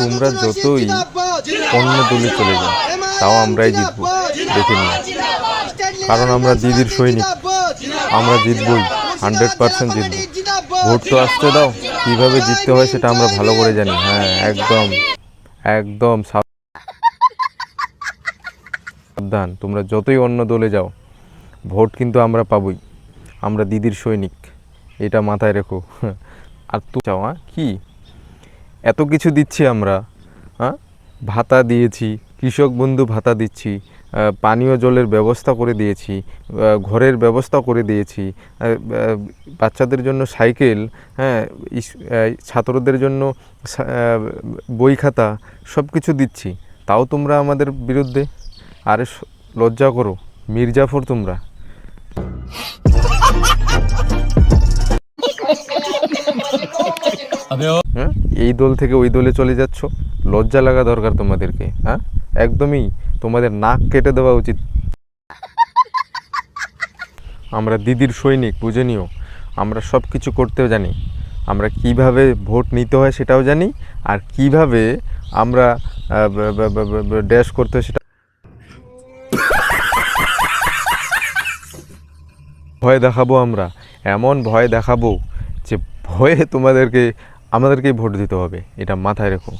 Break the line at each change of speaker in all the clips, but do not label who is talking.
তোমরা যতই অন্য দলে চলে যাও, তাও আমরাই জিতবো। দেখে নিও। কারণ আমরা দিদির সৈনিক। আমরা জিতবই, হান্ড্রেড পার্সেন্ট জিতবো। ভোট তো আসতে দাও। কীভাবে জিততে হয় সেটা আমরা ভালো করে জানি। হ্যাঁ একদম একদম সাবধান। তোমরা যতই অন্য দলে যাও, ভোট কিন্তু আমরা পাবই। আমরা দিদির সৈনিক। এটা মাথায় রেখো। আর তো চাও হ্যাঁ? কী? এত কিছু দিচ্ছি আমরা হ্যাঁ? ভাতা দিয়েছি, কৃষক বন্ধু ভাতা দিচ্ছি পানীয় জলের ব্যবস্থা করে দিয়েছি ঘরের ব্যবস্থা করে দিয়েছি বাচ্চাদের জন্য সাইকেল হ্যাঁ ছাত্রদের জন্য বই খাতা সব কিছু দিচ্ছি। তাও তোমরা আমাদের বিরুদ্ধে? আরে লজ্জা করো, মির্জাফর তোমরা। হ্যাঁ? এই দল থেকে ওই দলে চলে যাচ্ছ। লজ্জা লাগা দরকার তোমাদেরকে হ্যাঁ? একদমই তোমাদের নাক কেটে দেওয়া উচিত। আমরা দিদির সৈনিক, বুঝে নিও। আমরা সব কিছু করতেও জানি। আমরা কীভাবে ভোট নিতে হয় সেটাও জানি। আর কীভাবে আমরা ড্যাশ করতে হয় সেটা ভয় দেখাবো আমরা। এমন ভয় দেখাবো যে ভয়ে তোমাদেরকে আমাদেরকেই ভোট দিতে হবে, এটা মাথায় রেখো।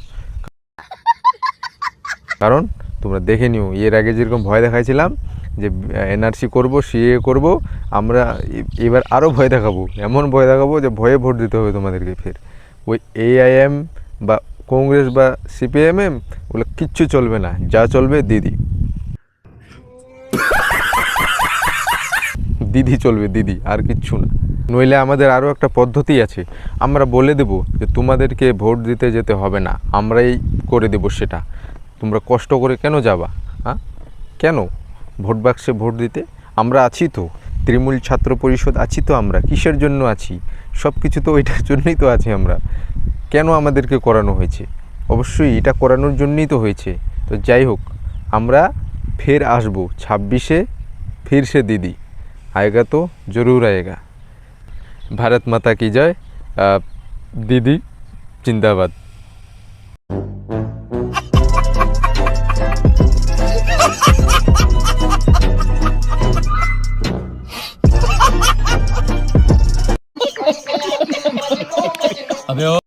কারণ তোমরা দেখে নিও, এর আগে যেরকম ভয় দেখাইছিলাম যে এনআরসি করব, সিএ করব, আমরা এবার আরও ভয় দেখাবো, এমন ভয় দেখাবো যে, ভয়ে ভোট দিতে হবে তোমাদেরকে ফের। ওই এআইএম বা কংগ্রেস বা সিপিএমএম, ওগুলো কিচ্ছু চলবে না, যা চলবে দিদি। দিদি চলবে, দিদি, আর কিচ্ছু না। নইলে আমাদের আরও একটা পদ্ধতি আছে। আমরা বলে দেব যে তোমাদেরকে ভোট দিতে যেতে হবে না, আমরাই করে দেব সেটা। তোমরা কষ্ট করে কেন যাবা হ্যাঁ কেন? ভোট বাক্সে ভোট দিতে? আমরা আছি তো। তৃণমূল ছাত্র পরিষদ আছি তো আমরা, কিসের জন্য আছি? সব কিছু তো ওইটার জন্যই তো আছি আমরা। কেন আমাদেরকে করানো হয়েছে? অবশ্যই এটা করানোর জন্যই তো হয়েছে। তো যাই হোক, আমরা ফের আসব, ছাব্বিশে ফির সে দিদি। আয়েগা তো জরুর আয়েগা। ভারত মাতা কি জয়? দিদি জিন্দাবাদ।